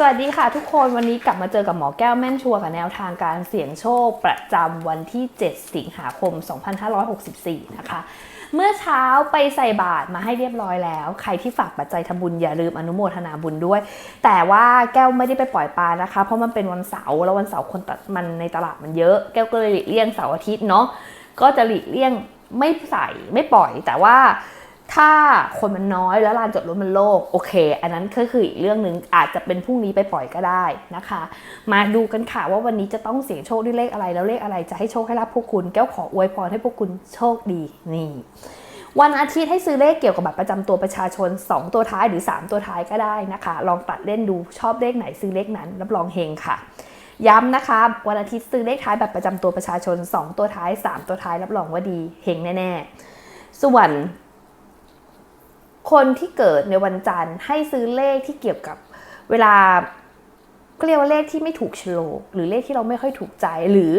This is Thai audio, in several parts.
สวัสดีค่ะทุกคนวันนี้กลับมาเจอกับหมอแก้วแม่นชัวร์กับแนวทางการเสี่ยงโชคประจำวันที่ 7 สิงหาคม 2564 นะคะ เมื่อเช้าไปใส่บาตรมาให้เรียบร้อยแล้ว ใครที่ฝากปัจจัยทำบุญอย่าลืมอนุโมทนาบุญด้วย แต่ว่าแก้วไม่ได้ไปปล่อยปลานะคะ เพราะมันเป็นวันเสาร์แล้ววันเสาร์คนตัดมันในตลาดมันเยอะ แก้วก็เลยหลีกเลี่ยงเสาร์อาทิตย์เนาะก็จะหลีกเลี่ยงไม่ใส่ไม่ปล่อยแต่ว่า ถ้าคนมันน้อยแล้วลานจอดรถมันโล่งโอเค อันนั้นก็คืออีกเรื่องหนึ่งอาจจะเป็นพรุ่งนี้ไปปล่อยก็ได้นะคะ มาดูกันค่ะว่าวันนี้จะต้องเสี่ยงโชคด้วยเลขอะไรแล้วเลขอะไรจะให้โชคให้รับพวกคุณแก้วขออวยพรให้พวกคุณโชคดีนี่วันอาทิตย์ให้ซื้อเลขเกี่ยวกับบัตรประจำตัวประชาชน 2 ตัวท้ายหรือ 3 ตัวท้ายก็ได้นะคะ ลองตัดเล่นดูชอบเลขไหนซื้อเลขนั้นรับรองเฮงค่ะ ย้ำนะคะ วันอาทิตย์ซื้อเลขท้ายบัตรประจำตัวประชาชน 2 ตัวท้าย 3 ตัวท้ายรับรองว่าดีเฮงแน่ ๆ ส่วน คนที่เกิดในวันจันทร์ให้ซื้อเลขที่เกี่ยวกับเวลาก็เรียกว่าเลขที่ไม่ถูกโลก หรือเลขที่เราไม่ค่อยถูกใจ หรือ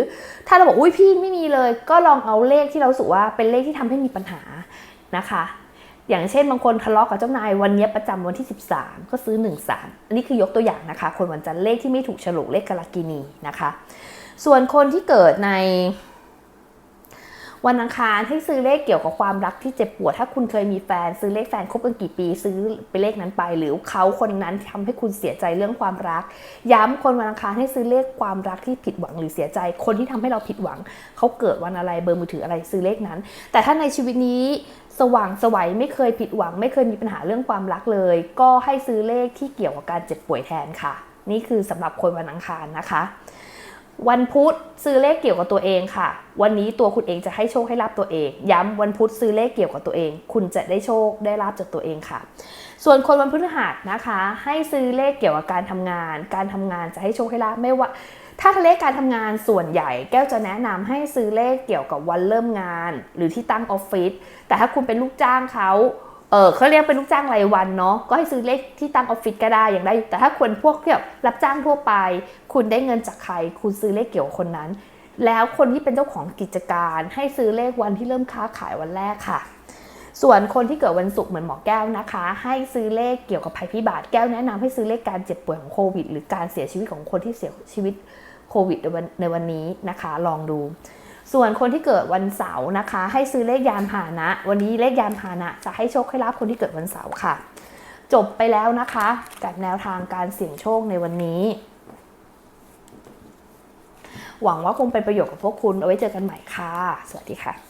ถ้าเราบอกอุ้ยพี่ไม่มีเลย ก็ลองเอาเลขที่เรารู้สึกว่าเป็นเลขที่ทำให้มีปัญหานะคะ อย่างเช่นบางคนทะเลาะกับเจ้านายวันนี้ประจำวันที่ 13 ก็ซื้อ 13 อันนี้คือยกตัวอย่างนะคะ คนวันจันทร์เลขที่ไม่ถูกโฉลกเลขกาลกินีนะคะ ส่วนคนที่เกิดใน วันอังคารให้ซื้อเลขเกี่ยวกับความรักที่เจ็บปวด ถ้าคุณเคยมีแฟนซื้อเลขแฟนคบกันกี่ปี ซื้อไปเลขนั้นไป หรือเขาคนนั้นทำให้คุณเสียใจเรื่องความรัก ย้ำคนวันอังคารให้ซื้อเลขความรักที่ผิดหวังหรือเสียใจ คนที่ทำให้เราผิดหวัง เขาเกิดวันอะไรเบอร์มือถืออะไรซื้อเลขนั้น แต่ถ้าในชีวิตนี้สว่างสวัยไม่เคยผิดหวัง ไม่เคยมีปัญหาเรื่องความรักเลย ก็ให้ซื้อเลขที่เกี่ยวกับการเจ็บป่วยแทนค่ะ นี่คือสำหรับคนวันอังคารนะคะ วันพุธซื้อเลขเกี่ยวกับตัวเองค่ะ วันนี้ตัวคุณเองจะให้โชคให้ลาบตัวเอง ย้ำวันพุธซื้อเลขเกี่ยวกับตัวเอง คุณจะได้โชคได้ลาบจากตัวเองค่ะ ส่วนคนวันพฤหัสนะคะ ให้ซื้อเลขเกี่ยวกับการทำงาน การทำงานจะให้โชคให้ลาบไม่ว่า ถ้าเลขการทำงานส่วนใหญ่แก้วจะแนะนำให้ซื้อเลขเกี่ยวกับวันเริ่มงาน หรือที่ตั้งออฟฟิศแต่ถ้าคุณเป็นลูกจ้างเขา เออเขาเรียกเป็นลูกจ้างรายวันเนาะก็ให้ซื้อเลขที่ตั้งออฟฟิศก็ได้อย่างได้ แต่ถ้าคนพวกที่แบบรับจ้างทั่วไป คุณได้เงินจากใคร คุณซื้อเลขเกี่ยวกับคนนั้น แล้วคนที่เป็นเจ้าของกิจการ ให้ซื้อเลขวันที่เริ่มค้าขายวันแรกค่ะ ส่วนคนที่เกิดวันศุกร์เหมือนหมอแก้วนะคะ ให้ซื้อเลขเกี่ยวกับภัยพิบัติแก้วแนะนำให้ซื้อเลขการเจ็บป่วยของโควิด หรือการเสียชีวิตของคนที่เสียชีวิตโควิดในวันในวันนี้นะคะ ลองดู ส่วนคนที่เกิดวันเสาร์นะคะ ให้ซื้อเลขยานพาหนะ วันนี้เลขยานพาหนะ จะให้โชคให้ลาบคนที่เกิดวันเสาร์ค่ะ จบไปแล้วนะคะกับแนวทางการเสี่ยงโชคในวันนี้ หวังว่าคงเป็นประโยชน์กับพวกคุณเอาไว้เจอกันใหม่ค่ะ สวัสดีค่ะ